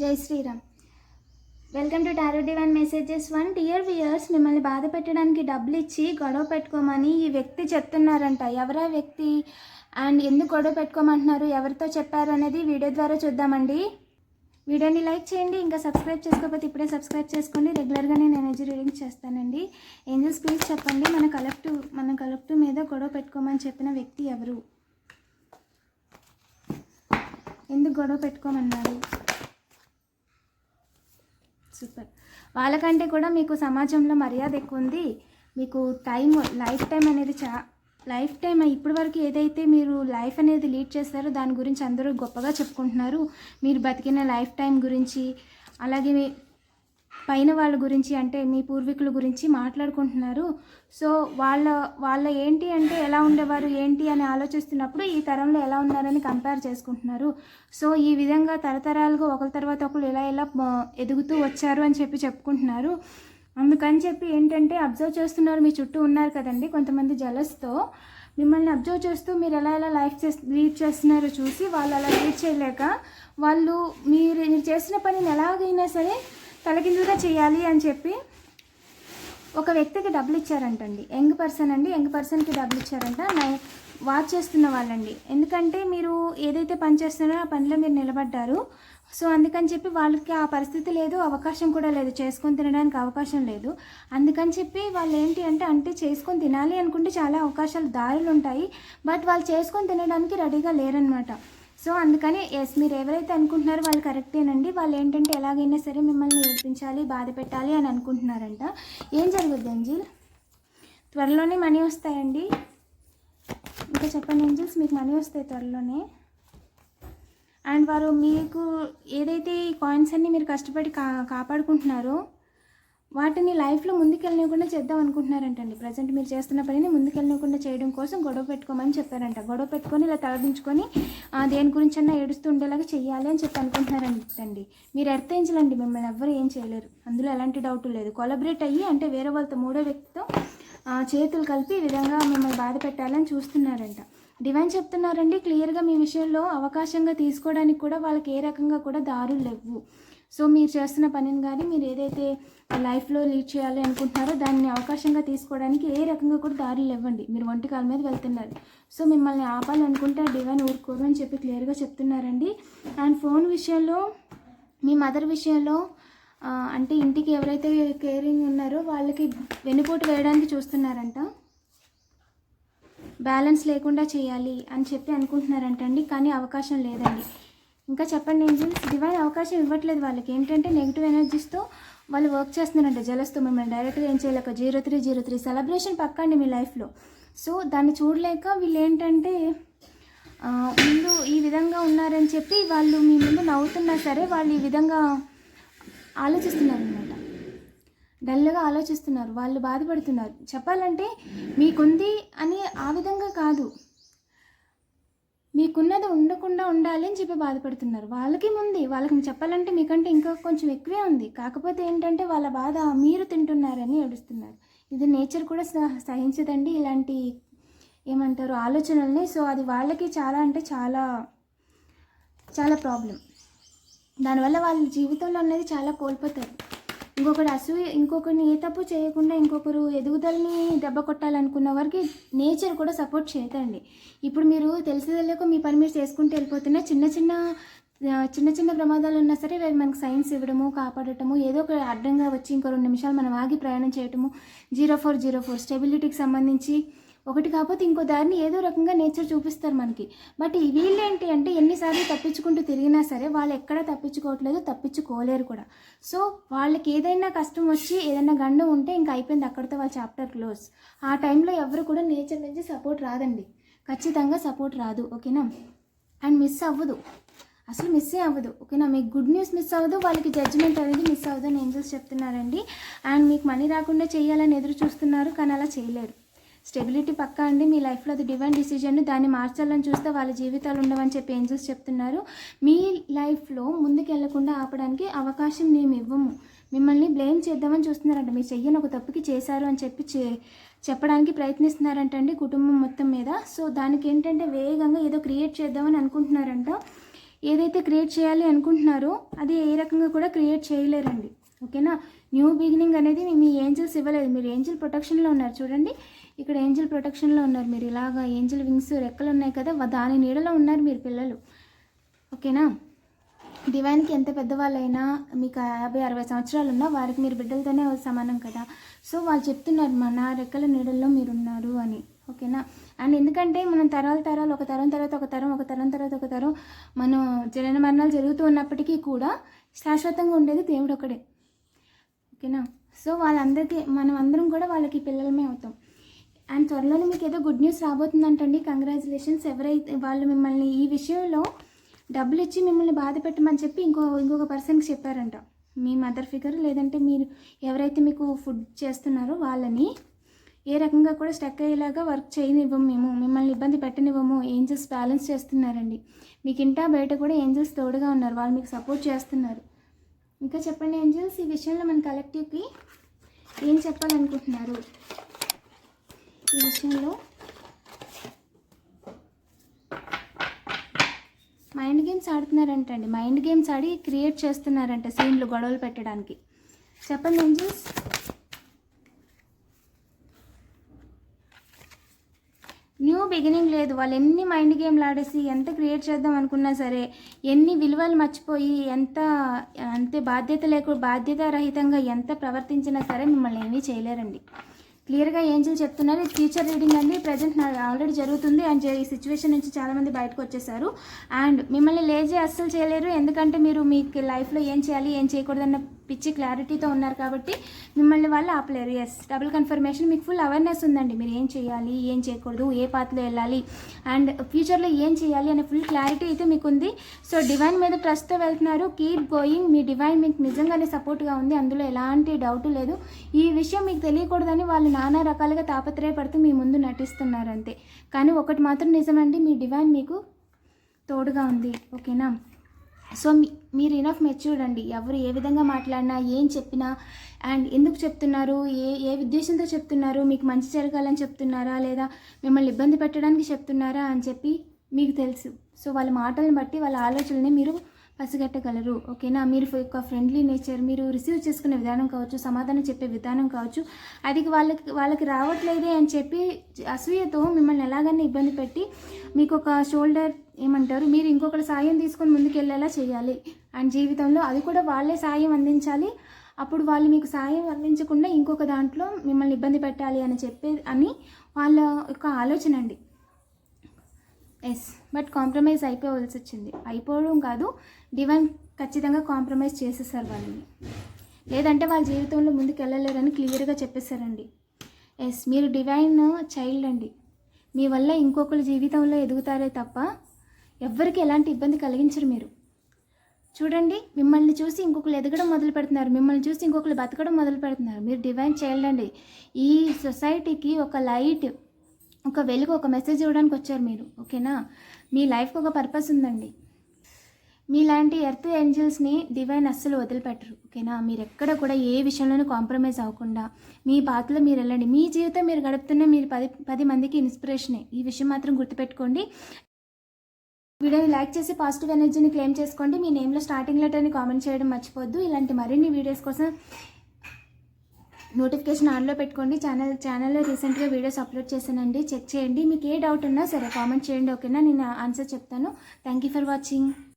జై Shriram. Welcome to tarot divine messages one dear viewers మిమ్మల్ని బాధ పెట్టడానికి డబ్బులు ఇచ్చి గొడవ పెట్టుకోమని ఈ వ్యక్తి చెప్తున్నారంట. ఎవరా వ్యక్తి? అండ్ ఎందుకు గొడవ పెట్టుకోమంటున్నారు? ఎవరితో చెప్పారు అనేది వీడియో ద్వారా చూద్దామండి. వీడియోని లైక్ చేయండి ఇంకా సబ్స్క్రైబ్ చేసుకోకపోతే ఇప్పుడే సబ్స్క్రైబ్ చేసుకోండి. రెగ్యులర్గా నేను ఎనర్జీ రీడింగ్ చేస్తానండి. ఏంజల్స్ ప్లీజ్ చెప్పండి మన కలెక్టివ్ మన కలెక్టివ్ మీద గొడవ పెట్టుకోమని చెప్పిన వ్యక్తి ఎవరు? ఎందుకు గొడవ పెట్టుకోమన్నారు? సూపర్. వాళ్ళకంటే కూడా మీకు సమాజంలో మర్యాద ఎక్కువ ఉంది మీకు టైం లైఫ్ టైం అనేది చా లైఫ్ టైం ఇప్పటి వరకు ఏదైతే మీరు లైఫ్ అనేది లీడ్ చేస్తారో దాని గురించి అందరూ గొప్పగా చెప్పుకుంటున్నారు. మీరు బతికిన లైఫ్ టైం గురించి అలాగే పైన వాళ్ళ గురించి అంటే మీ పూర్వీకుల గురించి మాట్లాడుకుంటున్నారు. సో వాళ్ళ వాళ్ళ ఏంటి అంటే ఎలా ఉండేవారు ఏంటి అని ఆలోచిస్తున్నప్పుడు ఈ తరంలో ఎలా ఉన్నారని కంపేర్ చేసుకుంటున్నారు. సో ఈ విధంగా తరతరాలుగా ఒకరి తర్వాత ఒకరు ఎలా ఎలా ఎదుగుతూ వచ్చారు అని చెప్పి చెప్పుకుంటున్నారు. అందుకని చెప్పి ఏంటంటే అబ్జర్వ్ చేస్తున్నారు మీ చుట్టూ ఉన్నారు కదండి కొంతమంది జలస్తో. మిమ్మల్ని అబ్జర్వ్ చేస్తూ మీరు ఎలా ఎలా లైఫ్ చేస్ లీడ్ చేస్తున్నారో చూసి వాళ్ళు అలా లీడ్ చేయలేక వాళ్ళు మీరు మీరు చేసిన పనిని ఎలాగైనా సరే తలకిందులుగా చేయాలి అని చెప్పి ఒక వ్యక్తికి డబ్బులు ఇచ్చారంటండి. యంగ్ పర్సన్ అండి యంగ్ పర్సన్కి డబ్బులు ఇచ్చారంట. నై వాచ్ చేస్తున్న వాళ్ళండి. ఎందుకంటే మీరు ఏదైతే పని చేస్తున్నారో ఆ పనిలో మీరు నిలబడ్డారు. సో అందుకని చెప్పి వాళ్ళకి ఆ పరిస్థితి లేదు అవకాశం కూడా లేదు. చేసుకొని తినడానికి అవకాశం లేదు. అందుకని చెప్పి వాళ్ళు ఏంటి అంటే అంటే చేసుకొని తినాలి అనుకుంటే చాలా అవకాశాలు దారులు ఉంటాయి. బట్ వాళ్ళు చేసుకొని తినడానికి రెడీగా లేరనమాట సో అందుకని ఎస్ మీరు ఎవరైతే అనుకుంటున్నారో వాళ్ళు కరెక్టేనండి. వాళ్ళు ఏంటంటే ఎలాగైనా సరే మిమ్మల్ని ఏడిపించాలి బాధ పెట్టాలి అని అనుకుంటున్నారంట. ఏం జరుగుద్ది అంజిల్? త్వరలోనే మనీ వస్తాయండి. ఇంకా చెప్పండి ఏంజిల్స్ మీకు మనీ వస్తాయి త్వరలోనే. అండ్ వారు మీకు ఏదైతే ఈ కాయిన్స్ అన్నీ మీరు కష్టపడి కా కాపాడుకుంటున్నారో వాటిని లైఫ్లో ముందుకెళ్ళనివ్వకుండా చేద్దాం అనుకుంటున్నారంటండి. ప్రజెంట్ మీరు చేస్తున్న పనిని ముందుకెళ్ళనివ్వకుండా చేయడం కోసం గొడవ పెట్టుకోమని చెప్పారంట. గొడవ పెట్టుకొని ఇలా తలదించుకొని దేని గురించి అన్నా ఏడుస్తూ ఉండేలాగా చేయాలి అని చెప్పి అనుకుంటున్నారంటండి. మీరు ఎర్తించలండి మిమ్మల్ని ఎవ్వరు ఏం చేయలేరు. అందులో ఎలాంటి డౌట్ లేదు. కొలబరేట్ అయ్యి అంటే వేరే వాళ్ళతో మూడో వ్యక్తితో చేతులు కలిపి ఈ విధంగా మిమ్మల్ని బాధ పెట్టాలని చూస్తున్నారంట. డివైన్ చెప్తున్నారండి క్లియర్గా మీ విషయంలో అవకాశంగా తీసుకోవడానికి కూడా వాళ్ళకి ఏ రకంగా కూడా దారులు లేవు. సో మీరు చేస్తున్న పనిని కానీ మీరు ఏదైతే లైఫ్లో లీడ్ చేయాలి అనుకుంటున్నారో దాన్ని అవకాశంగా తీసుకోవడానికి ఏ రకంగా కూడా దారులు ఇవ్వండి మీరు ఒంటి కాల మీద వెళ్తున్నారు. సో మిమ్మల్ని ఆపాలనుకుంటే డివైన్ ఊరుకోరు అని చెప్పి క్లియర్గా చెప్తున్నారండి. అండ్ ఫోన్ విషయంలో మీ మదర్ విషయంలో అంటే ఇంటికి ఎవరైతే కేరింగ్ ఉన్నారో వాళ్ళకి వెనుపోటు వేయడానికి చూస్తున్నారంట. బ్యాలెన్స్ లేకుండా చేయాలి అని చెప్పి అనుకుంటున్నారంటండి. కానీ అవకాశం లేదండి. ఇంకా చెప్పండి ఏంజిల్స్ డివైన్ అవకాశం ఇవ్వట్లేదు వాళ్ళకి. ఏంటంటే నెగిటివ్ ఎనర్జీస్తో వాళ్ళు వర్క్ చేస్తున్నారంట జలస్తో మిమ్మల్ని డైరెక్ట్గా ఏం చేయలేక zero three zero three celebration పక్కండి మీ లైఫ్లో సో దాన్ని చూడలేక వీళ్ళు ఏంటంటే ముందు ఈ విధంగా ఉన్నారని చెప్పి వాళ్ళు మీ ముందు నవ్వుతున్నా సరే వాళ్ళు ఈ విధంగా ఆలోచిస్తున్నారు అనమాట డల్గా ఆలోచిస్తున్నారు వాళ్ళు బాధపడుతున్నారు. చెప్పాలంటే మీకుంది అని ఆ విధంగా కాదు. మీకున్నది ఉండకుండా ఉండాలి అని చెప్పి బాధపడుతున్నారు. వాళ్ళకి ఉంది వాళ్ళకి చెప్పాలంటే మీకంటే ఇంకా కొంచెం ఎక్కువే ఉంది. కాకపోతే ఏంటంటే వాళ్ళ బాధ మీరు తింటున్నారని ఏడుస్తున్నారు. ఇది నేచర్ కూడా సహ- సహించదండి. ఇలాంటి ఏమంటారు ఆలోచనల్ని. సో అది వాళ్ళకి చాలా అంటే చాలా చాలా ప్రాబ్లం. దానివల్ల వాళ్ళ జీవితంలో అనేది చాలా కోల్పోతారు. ఇంకొకటి అసూయ ఇంకొకరిని ఏ తప్పు చేయకుండా ఇంకొకరు ఎదుగుదలని దెబ్బ కొట్టాలనుకున్న వారికి నేచర్ కూడా సపోర్ట్ చేయదండి ఇప్పుడు మీరు తెలిసి తెలియక మీ పని మీరు చేసుకుంటూ వెళ్ళిపోతున్న చిన్న చిన్న చిన్న చిన్న ప్రమాదాలు ఉన్నా సరే అవి మనకు సైన్స్ ఇవ్వడము కాపాడటము ఏదో ఒక అడ్డంగా వచ్చి ఇంకో రెండు నిమిషాలు మనం ఆగి ప్రయాణం చేయటము జీరో ఫోర్ జీరో ఫోర్ స్టెబిలిటీకి సంబంధించి ఒకటి కాకపోతే ఇంకో దారిని ఏదో రకంగా నేచర్ చూపిస్తారు మనకి. బట్ ఈ వీళ్ళేంటి అంటే ఎన్నిసార్లు తప్పించుకుంటూ తిరిగినా సరే వాళ్ళు ఎక్కడ తప్పించుకోవట్లేదు తప్పించుకోలేరు కూడా. సో వాళ్ళకి ఏదైనా కష్టం వచ్చి ఏదైనా గండం ఉంటే ఇంకా అయిపోయింది అక్కడితో వాళ్ళ చాప్టర్ క్లోజ్. ఆ టైంలో ఎవరు కూడా నేచర్ నుంచి సపోర్ట్ రాదండి. ఖచ్చితంగా సపోర్ట్ రాదు ఓకేనా? అండ్ మిస్ అవ్వదు. అసలు మిస్సే అవ్వదు ఓకేనా? మీకు గుడ్ న్యూస్ మిస్ అవ్వదు వాళ్ళకి జడ్జిమెంట్ అనేది మిస్ అవ్వదు అని ఏంజల్స్ చెప్తున్నారండి. అండ్ మీకు మనీ రాకుండా చేయాలని ఎదురు చూస్తున్నారు కానీ అలా చేయలేరు. స్టెబిలిటీ పక్కా అండి. మీ లైఫ్లో అది డివైన్ డిసిజన్ దాన్ని మార్చాలని చూస్తే వాళ్ళ జీవితాలు ఉండవని చెప్పి ఏంజల్స్ చెప్తున్నారు. మీ లైఫ్లో ముందుకు వెళ్ళకుండా ఆపడానికి అవకాశం మేము ఇవ్వము. మిమ్మల్ని బ్లేమ్ చేద్దామని చూస్తున్నారంట. మీరు చెయ్యని ఒక తప్పుకి చేశారు అని చెప్పి చే చెప్పడానికి ప్రయత్నిస్తున్నారంట అండి కుటుంబం మొత్తం మీద. సో దానికి ఏంటంటే వేగంగా ఏదో క్రియేట్ చేద్దామని అనుకుంటున్నారంట. ఏదైతే క్రియేట్ చేయాలి అనుకుంటున్నారో అది ఏ రకంగా కూడా క్రియేట్ చేయలేరండి. ఓకేనా? న్యూ బిగినింగ్ అనేది మీ- మీ ఏంజల్స్ ఇవ్వలేదు. మీరు ఏంజల్ ప్రొటెక్షన్లో ఉన్నారు. చూడండి. ఇక్కడ ఏంజల్ ప్రొటెక్షన్లో ఉన్నారు మీరు. ఇలాగా ఏంజల్ వింగ్స్ రెక్కలు ఉన్నాయి కదా దాని నీడలో ఉన్నారు మీరు పిల్లలు. ఓకేనా? డివైన్కి ఎంత పెద్దవాళ్ళైనా మీకు యాభై అరవై సంవత్సరాలు ఉన్నా వారికి మీరు బిడ్డలతోనే సమానం కదా. సో వాళ్ళు చెప్తున్నారు మా నా రెక్కల నీడల్లో మీరు ఉన్నారు అని. ఓకేనా? అండ్ ఎందుకంటే మనం తరాల తరాలు ఒక తరం తర్వాత ఒక తరం ఒక తరం తర్వాత ఒక తరం మనం జనన మరణాలు జరుగుతూ ఉన్నప్పటికీ కూడా శాశ్వతంగా ఉండేది దేవుడు ఒకడే ఓకేనా? సో వాళ్ళందరికీ మనం అందరం కూడా వాళ్ళకి పిల్లలమే అవుతాం. అండ్ త్వరలోనే మీకు ఏదో గుడ్ న్యూస్ రాబోతుందంటండి. కంగ్రాచులేషన్స్ ఎవరైతే వాళ్ళు మిమ్మల్ని ఈ విషయంలో డబ్బులు ఇచ్చి మిమ్మల్ని బాధ పెట్టమని చెప్పి ఇంకో ఇంకొక పర్సన్కి చెప్పారంట. మీ మదర్ ఫిగర్ లేదంటే మీరు ఎవరైతే మీకు ఫుడ్ చేస్తున్నారో వాళ్ళని ఏ రకంగా కూడా స్టక్ అయ్యేలాగా వర్క్ చేయనివ్వము మేము. మిమ్మల్ని ఇబ్బంది పెట్టనివ్వము. ఏంజల్స్ బ్యాలెన్స్ చేస్తున్నారండి. మీకు ఇంటా బయట కూడా ఏంజల్స్ తోడుగా ఉన్నారు. వాళ్ళు మీకు సపోర్ట్ చేస్తున్నారు. ఇంకా చెప్పండి ఏంజల్స్? ఈ విషయంలో మన కలెక్టివ్కి ఏం చెప్పాలనుకుంటున్నారు? ఈ విషయంలో మైండ్ గేమ్స్ ఆడుతున్నారంటండి. మైండ్ గేమ్స్ ఆడి క్రియేట్ చేస్తున్నారంట సీన్లు గొడవలు పెట్టడానికి. చెప్పండి ఏంజల్స్ న్యూ బిగినింగ్ లేదు. వాళ్ళు ఎన్ని మైండ్ గేమ్లు ఆడేసి ఎంత క్రియేట్ చేద్దాం అనుకున్నా సరే ఎన్ని విలువలు మర్చిపోయి ఎంత అంతే బాధ్యత లేకుండా బాధ్యత రహితంగా ఎంత ప్రవర్తించినా సరే మిమ్మల్ని ఏమీ చేయలేరండి. క్లియర్గా ఏంజల్ చెప్తున్నారు. ఇది ఫ్యూచర్ రీడింగ్ అండి. ప్రజెంట్ ఆల్రెడీ జరుగుతుంది. అండ్ ఈ సిచ్యువేషన్ నుంచి చాలామంది బయటకు వచ్చేసారు. అండ్ మిమ్మల్ని లేజీ అస్సలు చేయలేరు. ఎందుకంటే మీరు మీకు లైఫ్లో ఏం చేయాలి ఏం చేయకూడదన్న పిచ్చి క్లారిటీతో ఉన్నారు కాబట్టి మిమ్మల్ని వాళ్ళు ఆపలేరు. ఎస్ డబుల్ కన్ఫర్మేషన్ మీకు ఫుల్ అవేర్నెస్ ఉందండి. మీరు ఏం చేయాలి ఏం చేయకూడదు ఏ పాత్రలో వెళ్ళాలి అండ్ ఫ్యూచర్లో ఏం చేయాలి అనే ఫుల్ క్లారిటీ అయితే మీకు ఉంది సో డివైన్ మీద ట్రస్ట్తో వెళ్తున్నారు. కీప్ గోయింగ్ మీ డివైన్ మీకు నిజంగానే సపోర్ట్గా ఉంది. అందులో ఎలాంటి డౌట్ లేదు. ఈ విషయం మీకు తెలియకూడదని వాళ్ళు నానా రకాలుగా తాపత్రయపడుతూ మీ ముందు నటిస్తున్నారు అంతే. కానీ ఒకటి మాత్రం నిజమండి మీ డివైన్ మీకు తోడుగా ఉంది. ఓకేనా సో మీ మీరు ఇనఫ్ మెచ్యూర్డ్ అండి. ఎవరు ఏ విధంగా మాట్లాడినా ఏం చెప్పినా అండ్ ఎందుకు చెప్తున్నారు ఏ ఏ ఉద్దేశంతో చెప్తున్నారు మీకు మంచి జరగాలని చెప్తున్నారా లేదా మిమ్మల్ని ఇబ్బంది పెట్టడానికి చెప్తున్నారా అని చెప్పి మీకు తెలుసు. సో వాళ్ళ మాటలను బట్టి వాళ్ళ ఆలోచనని మీరు పసిగట్టగలరు. ఓకేనా? మీరు యొక్క ఫ్రెండ్లీ నేచర్ మీరు రిసీవ్ చేసుకునే విధానం కావచ్చు సమాధానం చెప్పే విధానం కావచ్చు అది వాళ్ళకి వాళ్ళకి రావట్లేదే అని చెప్పి అసూయతో మిమ్మల్ని ఎలాగైనా ఇబ్బంది పెట్టి మీకు ఒక షోల్డర్ ఏమంటారు మీరు ఇంకొకటి సాయం తీసుకొని ముందుకెళ్ళేలా చేయాలి. అండ్ జీవితంలో అది కూడా వాళ్ళే సాయం అందించాలి. అప్పుడు వాళ్ళు మీకు సాయం అందించకుండా ఇంకొక దాంట్లో మిమ్మల్ని ఇబ్బంది పెట్టాలి అని చెప్పే అని వాళ్ళ యొక్క ఆలోచన అండి. ఎస్ బట్ కాంప్రమైజ్ అయిపోవలసి వచ్చింది. అయిపోవడం కాదు డివైన్ ఖచ్చితంగా కాంప్రమైజ్ చేసేసారు వాళ్ళని. లేదంటే వాళ్ళ జీవితంలో ముందుకు వెళ్ళలేరని క్లియర్గా చెప్పేశారండి. ఎస్ మీరు డివైన్ చైల్డ్ అండి. మీ వల్ల ఇంకొకరి జీవితంలో ఎదుగుతారే తప్ప ఎవ్వరికి ఎలాంటి ఇబ్బంది కలిగించరు మీరు. చూడండి మిమ్మల్ని చూసి ఇంకొకరు ఎదగడం మొదలు పెడుతున్నారు. మిమ్మల్ని చూసి ఇంకొకరు బతకడం మొదలు పెడుతున్నారు. మీరు డివైన్ చైల్డ్ అండి. ఈ సొసైటీకి ఒక లైట్ ఒక వెలుగు ఒక మెసేజ్ ఇవ్వడానికి వచ్చారు మీరు ఓకేనా? మీ లైఫ్కి ఒక పర్పస్ ఉందండి. మీలాంటి ఎర్త్ ఏంజల్స్ని డివైన్ అస్సలు వదిలిపెట్టరు ఓకేనా? మీరు ఎక్కడ కూడా ఏ విషయంలోనూ కాంప్రమైజ్ అవ్వకుండా మీ పాత్రలో మీరు వెళ్ళండి. మీ జీవితం మీరు గడుపుతున్న మీరు పది పది మందికి ఇన్స్పిరేషనే ఈ విషయం మాత్రం గుర్తుపెట్టుకోండి. వీడియోని లైక్ చేసి పాజిటివ్ ఎనర్జీని క్లెయిమ్ చేసుకోండి. మీ నేమ్లో స్టార్టింగ్ లెటర్ని కామెంట్ చేయడం మర్చిపోద్దు ఇలాంటి మరిన్ని వీడియోస్ కోసం నోటిఫికేషన్ ఆన్లో పెట్టుకోండి. ఛానల్ ఛానల్లో రీసెంట్గా వీడియోస్ అప్లోడ్ చేశానండి. చెక్ చేయండి. మీకు ఏ డౌట్ ఉన్నా సరే కామెంట్ చేయండి ఓకేనా? నేను ఆన్సర్ చెప్తాను. Thank you for watching.